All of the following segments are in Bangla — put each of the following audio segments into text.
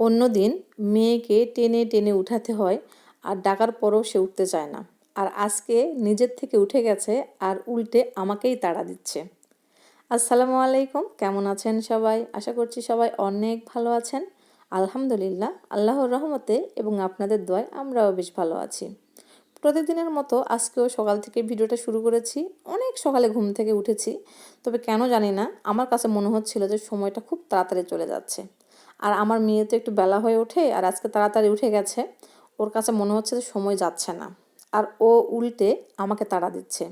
অন্যদিন মেয়েকে টেনে টেনে উঠাতে হয় আর ডাকার পরও সে উঠতে চায় না। আর আজকে নিজের থেকে উঠে গেছে আর উল্টে আমাকেই তাড়া দিচ্ছে। আসসালামু আলাইকুম, কেমন আছেন সবাই? আশা করছি সবাই অনেক ভালো আছেন। আলহামদুলিল্লাহ, আল্লাহর রহমতে এবং আপনাদের দোয়ায় আমরাও বেশ ভালো আছি। প্রতিদিনের মতো আজকেও সকাল থেকে ভিডিওটা শুরু করেছি। অনেক সকালে ঘুম থেকে উঠেছি। তবে কেন জানি না, আমার কাছে মনে হচ্ছিল যে সময়টা খুব তাড়াতাড়ি চলে যাচ্ছে। আর আমার মেয়ে তো একটু বেলা হয়ে ওঠে আর আজকে তাড়াতাড়ি উঠে গেছে। ওর কাছে মনে হচ্ছে যে সময় যাচ্ছে না। আর ও উল্টে আমাকে তাড়া দিচ্ছে।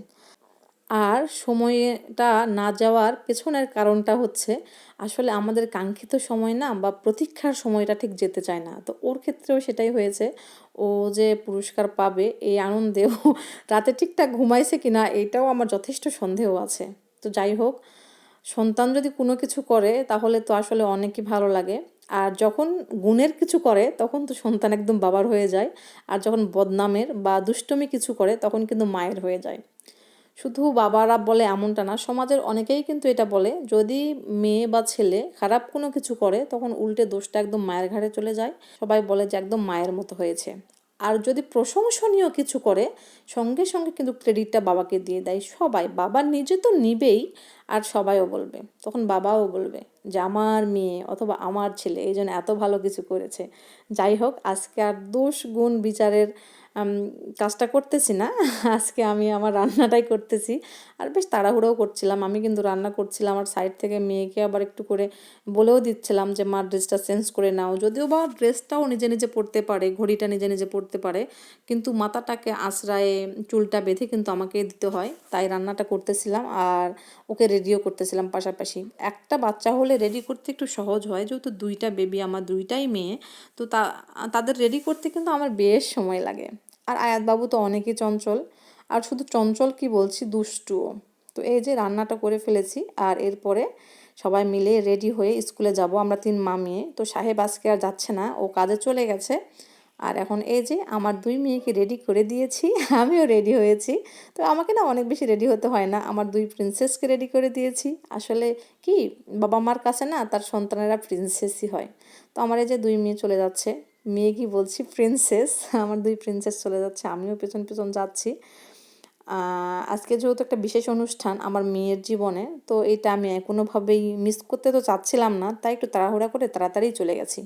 আর সময়টা না যাওয়ার পেছনের কারণটা হচ্ছে আসলে আমাদের কাঙ্ক্ষিত সময় না বা প্রতীক্ষার সময়টা ঠিক যেতে চায় না। তো ওর ক্ষেত্রেও সেটাই হয়েছে। ও যে পুরস্কার পাবে এই আনন্দেও রাতে ঠিকঠাক ঘুমাইছে কিনা এটাও আমার যথেষ্ট সন্দেহ আছে। তো যাই হোক, সন্তান যদি কোনো কিছু করে তাহলে তো আসলে অনেকই ভালো লাগে। আর যখন গুণের কিছু করে, তখন তো সন্তান একদম বাবার হয়ে যায়। আর যখন বদনামের বা দুষ্টমি কিছু করে, তখন কিন্তু মায়ের হয়ে যায়। শুধু বাবারা বলে এমনটা না, সমাজের অনেকেই কিন্তু এটা বলে, যদি মেয়ে বা ছেলে খারাপ কোনো কিছু করে, তখন উল্টে দোষটা একদম মায়ের ঘাড়ে চলে যায়। সবাই বলে যে একদম মায়ের মতো হয়েছে। আর যদি প্রশংসনীয় কিছু করে, সঙ্গে সঙ্গে কিন্তু ক্রেডিটটা বাবাকে দিয়ে দেয়। সবাই, বাবা নিজে তো নিবেই আর সবাইও বলবে। তখন বাবাও বলবে যে, আমার মেয়ে অথবা আমার ছেলে, এই জন্য এত ভালো কিছু করেছে। যাই হোক, আজকে আর দোষ, গুণ, বিচারের কাজটা করতেছি না। আজকে আমি আমার রান্নাটাই করতেছি। আর বেশ তাড়াহুড়োও করছিলাম। আমি কিন্তু রান্না করছিলাম। আর সাইড থেকে মেয়েকে আবার একটু করে বলেও দিচ্ছিলাম যে, মা ড্রেসটা চেঞ্জ করে নাও। যদিও বা ড্রেসটাও নিজে নিজে পরতে পারে, ঘড়িটা নিজে নিজে পরতে পারে। কিন্তু মাথাটাকে আশ্রায়ে চুলটা বেঁধে কিন্তু আমাকে দিতে হয়। তাই রান্নাটা করতেছিলাম আর ওকে রেডিও করতেছিলাম পাশাপাশি। একটা বাচ্চা হলে রেডি করতে একটু সহজ হয়। যেহেতু দুইটা বেবি আমার দুইটাই মেয়ে, তো তা, তাদের রেডি করতে কিন্তু আমার বেশ সময় লাগে। আর আয়াতবাবু তো অনেকই চঞ্চল। আর শুধু চঞ্চল কি বলছি, দুষ্টুও। তো এই যে রান্নাটা করে ফেলেছি আর এরপরে সবাই মিলে রেডি হয়ে স্কুলে যাব আমরা তিন মা মেয়ে। তো সাহেব আজকে আর যাচ্ছে না, ও কাজে চলে গেছে। আর এখন এই যে আমার দুই মেয়েকে রেডি করে দিয়েছি, আমিও রেডি হয়েছি। তো আমাকে না অনেক বেশি রেডি হতে হয় না, আমার দুই প্রিন্সেসকে রেডি করে দিয়েছি। আসলে কি, বাবা মার কাছে না তার সন্তানেরা প্রিন্সেসই হয়। তো আমার এই যে দুই মেয়ে চলে যাচ্ছে। মেয়ে কি বলছি? প্রিন্সেস আমার দুই প্রিন্সেস চলে যাচ্ছে, আমিও পেছন পেছন যাচ্ছি। আজকে যেহেতু একটা বিশেষ অনুষ্ঠান আমার মেয়ের জীবনে, তো এটা আমি কোনোভাবেই মিস করতে তো চাচ্ছিলাম না, তাই একটু তাড়াহুড়া করে তাড়াতাড়ি চলে গেছি।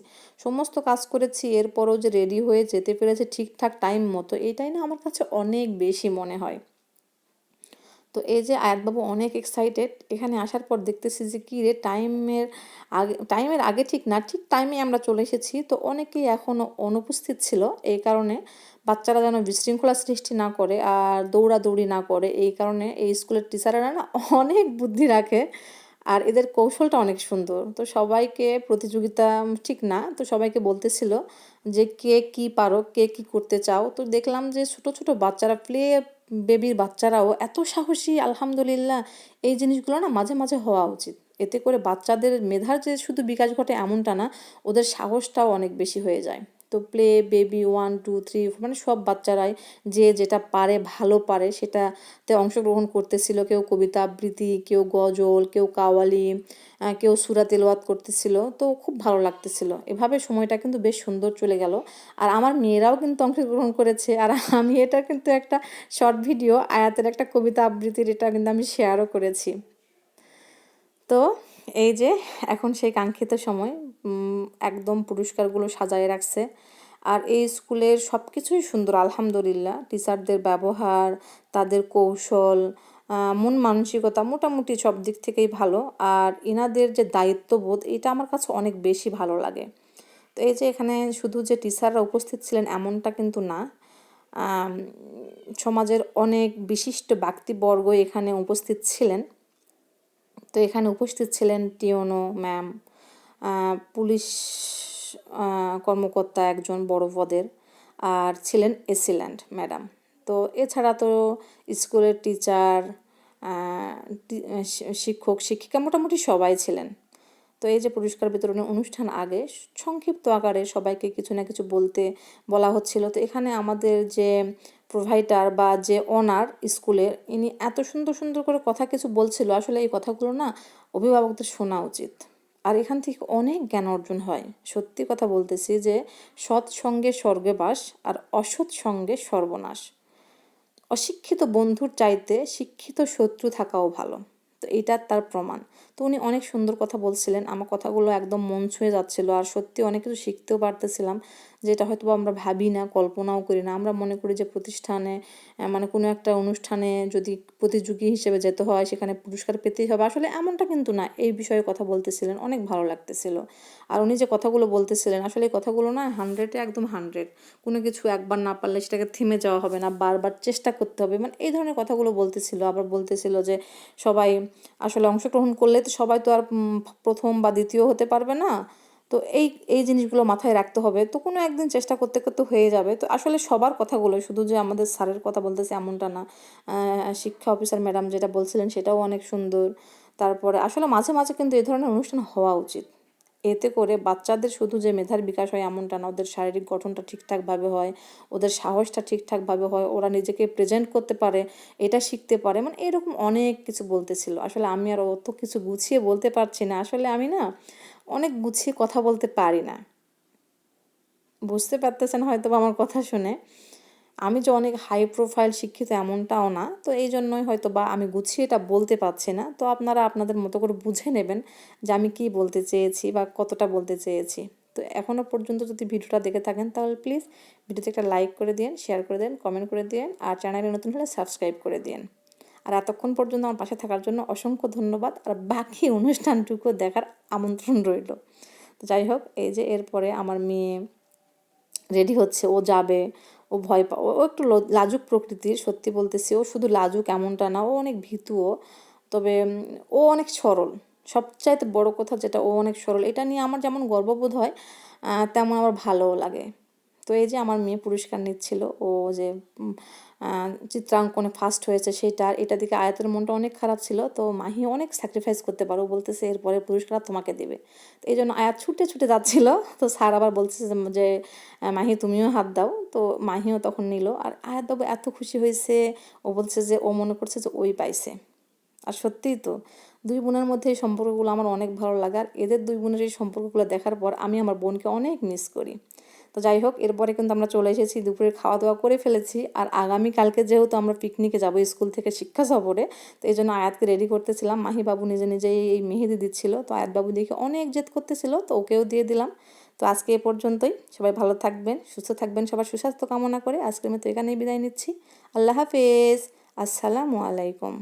সমস্ত কাজ করেছি, এরপরও যে রেডি হয়ে যেতে পেরেছে ঠিকঠাক টাইম মতো এইটাই না আমার কাছে অনেক বেশি মনে হয়। তো এই যে আয়াতবাবু অনেক এক্সাইটেড এখানে আসার পর দেখতেছি যে কী রে টাইমের আগে টাইমের আগে ঠিক না, ঠিক টাইমে আমরা চলে এসেছি। তো অনেকেই এখনও অনুপস্থিত ছিল এই কারণে। বাচ্চারা যেন বিশৃঙ্খলা সৃষ্টি না করে আর দৌড়াদৌড়ি না করে, এই কারণে এই স্কুলের টিচাররা না অনেক বুদ্ধি রাখে আর এদের কৌশলটা অনেক সুন্দর। তো সবাইকে প্রতিযোগিতা ঠিক না, তো সবাইকে বলতেছিল যে কে কি পারো, কে কি করতে চাও। তো দেখলাম যে ছোট ছোট বাচ্চারা প্লে বেবির বাচ্চারাও এত সাহসী, আলহামদুলিল্লাহ, এই জিনিসগুলো না মাঝে মাঝে হওয়া উচিত। এতে করে বাচ্চাদের মেধার যে শুধু বিকাশ ঘটে এমনটা না, ওদের সাহসটাও অনেক বেশি হয়ে যায়। তো play baby one two three মানে সব বাচ্চারাই যে যেটা পারে, ভালো পারে, সেটাতে অংশগ্রহণ করতেছিল। কেউ কবিতা আবৃত্তি, কেউ গজল, কেউ কাওয়ালি কেউ সুরা তেলোয়াত করতেছিল। তো খুব ভালো লাগতেছিল। এভাবে সময়টা কিন্তু বেশ সুন্দর চলে গেল। আর আমার মেয়েরাও কিন্তু অংশগ্রহণ করেছে। আর আমি এটা কিন্তু একটা শর্ট ভিডিও আয়াতের একটা কবিতা আবৃত্তির এটা কিন্তু আমি শেয়ারও করেছি। তো এই যে এখন সেই কাঙ্ক্ষিত সময় একদম পুরস্কারগুলো সাজায় রাখছে। আর এই স্কুলের সব কিছুই সুন্দর, আলহামদুলিল্লাহ। টিচারদের ব্যবহার, তাদের কৌশল মন মানসিকতা মোটামুটি সব দিক থেকেই ভালো। আর এনাদের যে দায়িত্ববোধ, এটা আমার কাছে অনেক বেশি ভালো লাগে। তো এই যে এখানে শুধু যে টিচাররা উপস্থিত ছিলেন এমনটা কিন্তু না। সমাজের অনেক বিশিষ্ট ব্যক্তিবর্গ এখানে উপস্থিত ছিলেন। তো এখানে উপস্থিত ছিলেন টিওনো ম্যাম পুলিশ কর্মকর্তা একজন বড় পদের, আর ছিলেন এসিল্যান্ড ম্যাডাম। তো এছাড়া তো স্কুলের টিচার শিক্ষক, শিক্ষিকা মোটামুটি সবাই ছিলেন। তো এই যে পুরস্কার বিতরণের অনুষ্ঠান আগে সংক্ষিপ্ত আকারে সবাইকে কিছু না কিছু বলতে বলা হচ্ছিল। তো এখানে আমাদের যে প্রোভাইডার বা যে ওনার স্কুলের ইনি এত সুন্দর সুন্দর করে কথা কিছু বলছিল, আসলে এই কথাগুলো না অভিভাবকদের শোনা উচিত। আর এখান থেকে অনেক জ্ঞান অর্জন হয়। সত্যি কথা বলতেছি যে সৎ সঙ্গে স্বর্গে বাস আর অসৎ সঙ্গে সর্বনাশ। অশিক্ষিত বন্ধুর চাইতে শিক্ষিত শত্রু থাকাও ভালো। তো এটা তার প্রমাণ। উনি অনেক সুন্দর কথা বলছিলেন। আমার কথাগুলো একদম মন ছুঁয়ে যাচ্ছিল। আর সত্যি অনেক কিছু শিখতেও পারতেছিলাম, যেটা হয়তো আমরা ভাবি না, কল্পনাও করি না। আমরা মনে করি যে প্রতিষ্ঠানে মানে কোনো একটা অনুষ্ঠানে যদি প্রতিযোগী হিসেবে যেতে হয়, সেখানে পুরস্কার পেতেই হবে। আসলে এমনটা কিন্তু না, এই বিষয়ে কথা বলতেছিলেন, অনেক ভালো লাগতেছিল। আর উনি যে কথাগুলো বলতেছিলেন, আসলে এই কথাগুলো না হান্ড্রেডে একদম হান্ড্রেড কোনো কিছু একবার না পারলে সেটাকে থেমে যাওয়া হবে না, বারবার চেষ্টা করতে হবে। মানে এই ধরনের কথাগুলো বলতেছিল। আবার বলতেছিল যে সবাই আসলে অংশগ্রহণ করলে তো সবাই তো আর প্রথম বা দ্বিতীয় হতে পারবে না। তো এই এই জিনিসগুলো মাথায় রাখতে হবে। তো কোনো একদিন চেষ্টা করতে করতে হয়ে যাবে। তো আসলে সবার কথাগুলো শুধু যে আমাদের স্যারের কথা বলতেছে এমনটা না। শিক্ষা অফিসার ম্যাডাম যেটা বলছিলেন সেটাও অনেক সুন্দর। তারপরে আসলে মাঝে মাঝে কিন্তু এই ধরনের অনুষ্ঠান হওয়া উচিত। এতে করে বাচ্চাদের শুধু যে মেধার বিকাশ হয় এমনটা না, ওদের শারীরিক গঠনটা ঠিকঠাকভাবে হয়, ওদের সাহসটা ঠিকঠাকভাবে হয়, ওরা নিজেকে প্রেজেন্ট করতে পারে, এটা শিখতে পারে মানে এরকম অনেক কিছু বলতেছিল। আসলে আমি আর অত কিছু গুছিয়ে বলতে পারছি না, আসলে আমি না অনেক গুছিয়ে কথা বলতে পারি না। বুঝতে পারতেছেন হয়তো আমার কথা শুনে? আমি যে অনেক হাই প্রোফাইল শিক্ষিত এমনটাও না, তো এই জন্যই হয়তো বা আমি গুছিয়ে এটা বলতে পারছি না। তো আপনারা আপনাদের মতো করে বুঝে নেবেন যে আমি কি বলতে চেয়েছি বা কতটা বলতে চেয়েছি। তো এখনও পর্যন্ত যদি ভিডিওটা দেখে থাকেন তাহলে প্লিজ ভিডিওতে একটা লাইক করে দিন শেয়ার করে দিন কমেন্ট করে দিন আর চ্যানেলে নতুন হলে সাবস্ক্রাইব করে দিন আর এতক্ষণ পর্যন্ত আমার পাশে থাকার জন্য অসংখ্য ধন্যবাদ আর বাকি অনুষ্ঠানটুকু দেখার আমন্ত্রণ রইল। তো যাই হোক, এই যে এরপরে আমার মেয়ে রেডি হচ্ছে, ও যাবে ও ভয় পা ও একটু লাজুক প্রকৃতির, সত্যি বলতেছি। ও শুধু লাজুক এমনটা না, ও অনেক ভীতুও। তবে, ও অনেক সরল। সবচাইতে বড় কথা যেটা, ও অনেক সরল। এটা নিয়ে আমার যেমন গর্ববোধ হয় তেমন আমার ভালোও লাগে। তো এই যে আমার মেয়ে পুরস্কার নিচ্ছিল, ও যে চিত্রাঙ্কনে ফার্স্ট হয়েছে সেটার এটা দিকে আয়াতের মনটা অনেক খারাপ ছিল। তো মাহি অনেক স্যাক্রিফাইস করতে পারো বলতেছে এরপরে পুরস্কার তোমাকে দেবে। তো এই জন্য আয়াত ছুটে ছুটে যাচ্ছিল। তো স্যার আবার বলতেছে যে মাহি তুমিও হাত দাও। তো মাহিও তখন নিল, আর আয়াত বাবু এত খুশি হয়েছে। ও বলছে যে, ও মনে করছে যে, ওই পাইছে। আর সত্যিই তো, দুই বোনের মধ্যে এই সম্পর্কগুলো আমার অনেক ভালো লাগে আর এদের দুই বোনের এই সম্পর্কগুলো দেখার পর আমি আমার বোনকে অনেক মিস করি। তো যাই হোক, এরপরে কিন্তু আমরা চলে এসেছি দুপুরে খাওয়া দাওয়া করে ফেলেছি। আর আগামী কালকে যেহেতু আমরা পিকনিকে যাব স্কুল থেকে শিক্ষা সফরে, তো এই জন্য আয়াতকে রেডি করতেছিলাম। মাহিবাবু নিজে নিজেই এই মেহেদি দিচ্ছিল। তো আয়াতবাবু দেখে অনেক জেদ করতেছিল, তো ওকেও দিয়ে দিলাম। তো আজকে এ পর্যন্তই। সবাই ভালো থাকবেন, সুস্থ থাকবেন, সবার সুস্বাস্থ্য কামনা করে আজকের মতো এখানেই বিদায় নিচ্ছি। আল্লাহ হাফেজ। আসসালামু আলাইকুম।